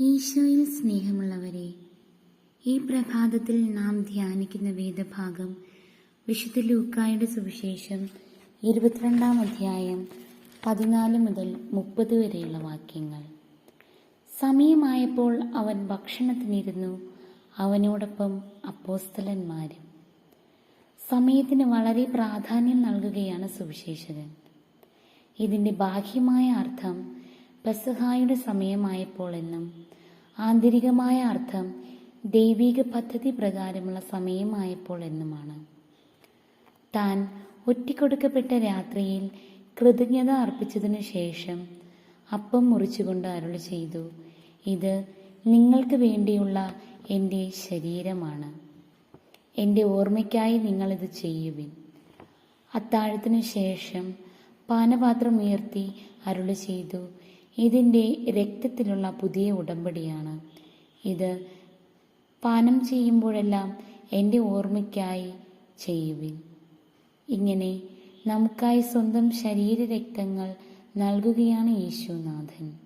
ഈശോയിൽ സ്നേഹമുള്ളവരെ ഈ പ്രഭാതത്തിൽ നാം ധ്യാനിക്കുന്ന വേദഭാഗം വിശുദ്ധ ലൂക്കായുടെ സുവിശേഷം ഇരുപത്തിരണ്ടാം അധ്യായം പതിനാല് മുതൽ മുപ്പത് വരെയുള്ള വാക്യങ്ങൾ. സമയമായപ്പോൾ അവൻ ഭക്ഷണത്തിനിരുന്നു അവനോടൊപ്പം അപ്പോസ്തലന്മാരും. സമയത്തിന് വളരെ പ്രാധാന്യം നൽകുകയാണ് സുവിശേഷകൻ. ഇതിന്റെ ബാഹ്യമായ അർത്ഥം പെസഹായുടെ സമയമായപ്പോൾ എന്നും ആന്തരികമായ അർത്ഥം ദൈവിക പദ്ധതി പ്രകാരമുള്ള സമയമായപ്പോൾ എന്നുമാണ് താൻ ഒറ്റിക്കൊടുക്കപ്പെട്ട രാത്രിയിൽ കൃതജ്ഞത അർപ്പിച്ചതിനു ശേഷം അപ്പം മുറിച്ചുകൊണ്ട് അരുളി ചെയ്തു ഇത് നിങ്ങൾക്ക് വേണ്ടിയുള്ള എന്റെ ശരീരമാണ്. എന്റെ ഓർമ്മയ്ക്കായി നിങ്ങളിത് ചെയ്യുവിൻ. അത്താഴത്തിനു ശേഷം പാനപാത്രം ഉയർത്തി അരുളി ചെയ്തു ഇതിന്റെ രക്തത്തിലുള്ള പുതിയ ഉടമ്പടിയാണ്. ഇത് പാനം ചെയ്യുമ്പോഴെല്ലാം എന്റെ ഓർമ്മയ്ക്കായി ചെയ്യുവിൻ. ഇങ്ങനെ നമുക്കായി സ്വന്തം ശരീരരക്തങ്ങൾ നൽകുകയാണ് യേശുനാഥൻ.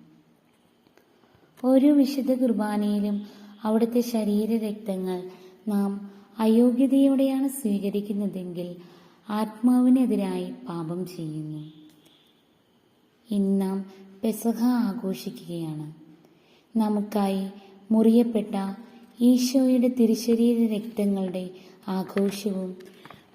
ഓരോ വിശുദ്ധ കുർബാനയിലും അവിടുത്തെ ശരീരരക്തങ്ങൾ നാം അയോഗ്യതയോടെയാണ് സ്വീകരിക്കുന്നതെങ്കിൽ ആത്മാവിനെതിരായി പാപം ചെയ്യുന്നു. ഇന്ന് നാം പെസഹ ആഘോഷിക്കുകയാണ്. നമുക്കായി മുറിയപ്പെട്ട ഈശോയുടെ തിരുശരീര രക്തങ്ങളുടെ ആഘോഷവും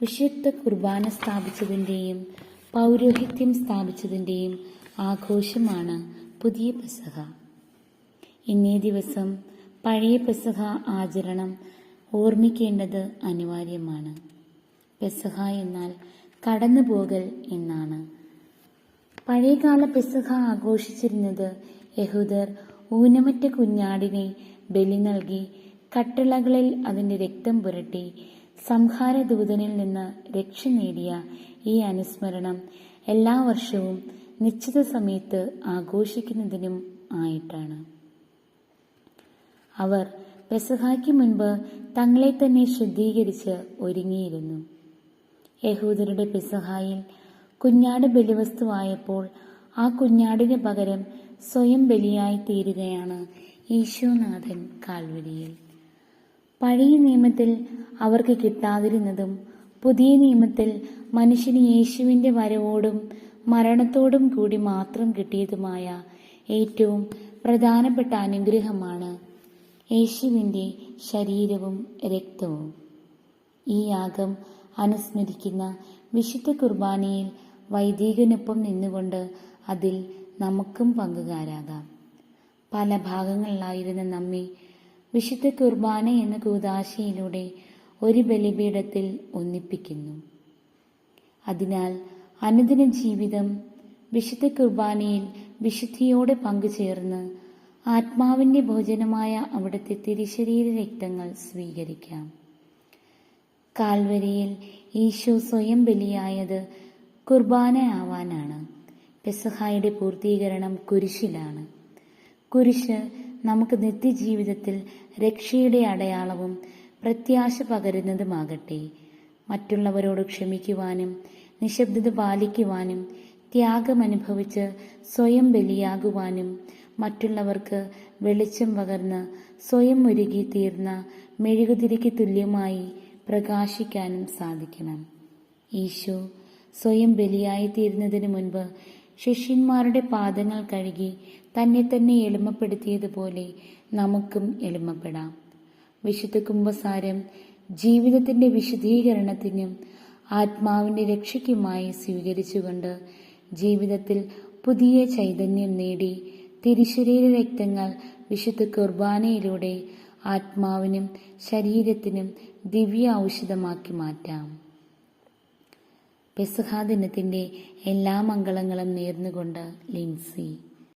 വിശുദ്ധ കുർബാന സ്ഥാപിച്ചതിന്റെയും പൗരോഹിത്യം സ്ഥാപിച്ചതിന്റെയും ആഘോഷമാണ് പുതിയ പെസഹ. ഇന്നേ ദിവസം പഴയ പെസഹ ആചരണം ഓർമ്മിക്കേണ്ടത് അനിവാര്യമാണ്. പെസഹ എന്നാൽ കടന്നുപോകൽ എന്നാണ്. പഴയകാല പെസഹ ആഘോഷിച്ചിരുന്നത് യഹൂദർ ഊനമറ്റ കുഞ്ഞാടിനെ ബലി നൽകി കട്ടിളകളിൽ അതിന്റെ രക്തം പുരട്ടി സംഹാരദൂതനിൽ നിന്ന് രക്ഷ നേടിയ ഈ അനുസ്മരണം എല്ലാ വർഷവും നിശ്ചിത സമയത്ത് ആഘോഷിക്കുന്നതിനും ആയിട്ടാണ്. അവർ പെസഹയ്ക്ക് മുൻപ് തങ്ങളെ തന്നെ ശുദ്ധീകരിച്ച് ഒരുങ്ങിയിരുന്നു. യഹൂദരുടെ പെസഹായിൽ കുഞ്ഞാട് ബലിവസ്തുവായപ്പോൾ ആ കുഞ്ഞാടിന് പകരം സ്വയം ബലിയായി തീരുകയാണ് ഈശോനാഥൻ കാൽവരിയിൽ. പഴയ നിയമത്തിൽ അവർക്ക് കിട്ടാതിരുന്നതും പുതിയ നിയമത്തിൽ മനുഷ്യന് യേശുവിന്റെ വരവോടും മരണത്തോടും കൂടി മാത്രം കിട്ടിയതുമായ ഏറ്റവും പ്രധാനപ്പെട്ട അനുഗ്രഹമാണ് യേശുവിന്റെ ശരീരവും രക്തവും. ഈ യാഗം അനുസ്മരിക്കുന്ന വിശുദ്ധ കുർബാനയിൽ വൈദികനൊപ്പം നിന്നുകൊണ്ട് അതിൽ നമുക്കും പങ്കുകാരാകാം. പല ഭാഗങ്ങളിലായിരുന്ന നമ്മെ വിശുദ്ധ കുർബാന എന്ന കൂതാശയിലൂടെ ഒരു ബലിപീഠത്തിൽ ഒന്നിപ്പിക്കുന്നു. അതിനാൽ അനുദിന ജീവിതം വിശുദ്ധ കുർബാനയിൽ വിശുദ്ധിയോടെ പങ്കുചേർന്ന് ആത്മാവിന്റെ ഭോജനമായ അവിടുത്തെ തിരിശരീര രക്തങ്ങൾ സ്വീകരിക്കാം. കാൽവരിയിൽ ഈശോ സ്വയം ബലിയായത് കുർബാനയാവാനാണ്. പെസഹായുടെ പൂർത്തീകരണം കുരിശിലാണ്. കുരിശ് നമുക്ക് നിത്യജീവിതത്തിൽ രക്ഷയുടെ അടയാളവും പ്രത്യാശ പകരുന്നതുമാകട്ടെ. മറ്റുള്ളവരോട് ക്ഷമിക്കുവാനും നിശബ്ദത പാലിക്കുവാനും ത്യാഗമനുഭവിച്ച് സ്വയം ബലിയാകുവാനും മറ്റുള്ളവർക്ക് വെളിച്ചം പകർന്ന് സ്വയം ഒരുകി തീർന്ന മെഴുകുതിരിക്ക് തുല്യമായി പ്രകാശിക്കാനും സാധിക്കണം. ഈശോ സ്വയം ബലിയായിത്തീരുന്നതിന് മുൻപ് ശിഷ്യന്മാരുടെ പാദങ്ങൾ കഴുകി തന്നെ തന്നെ എളിമപ്പെടുത്തിയതുപോലെ നമുക്കും എളിമപ്പെടാം. വിശുദ്ധ കുംഭസാരം ജീവിതത്തിന്റെ വിശുദ്ധീകരണത്തിനും ആത്മാവിന്റെ രക്ഷയ്ക്കുമായി സ്വീകരിച്ചുകൊണ്ട് ജീവിതത്തിൽ പുതിയ ചൈതന്യം നേടി തിരുശരീര രക്തങ്ങൾ വിശുദ്ധ കുർബാനയിലൂടെ ആത്മാവിനും ശരീരത്തിനും ദിവ്യ ഔഷധമാക്കി മാറ്റാം. പെസഹാ ദിനത്തിന്റെ എല്ലാ മംഗളങ്ങളും നേർന്നുകൊണ്ട് ലിൻസി.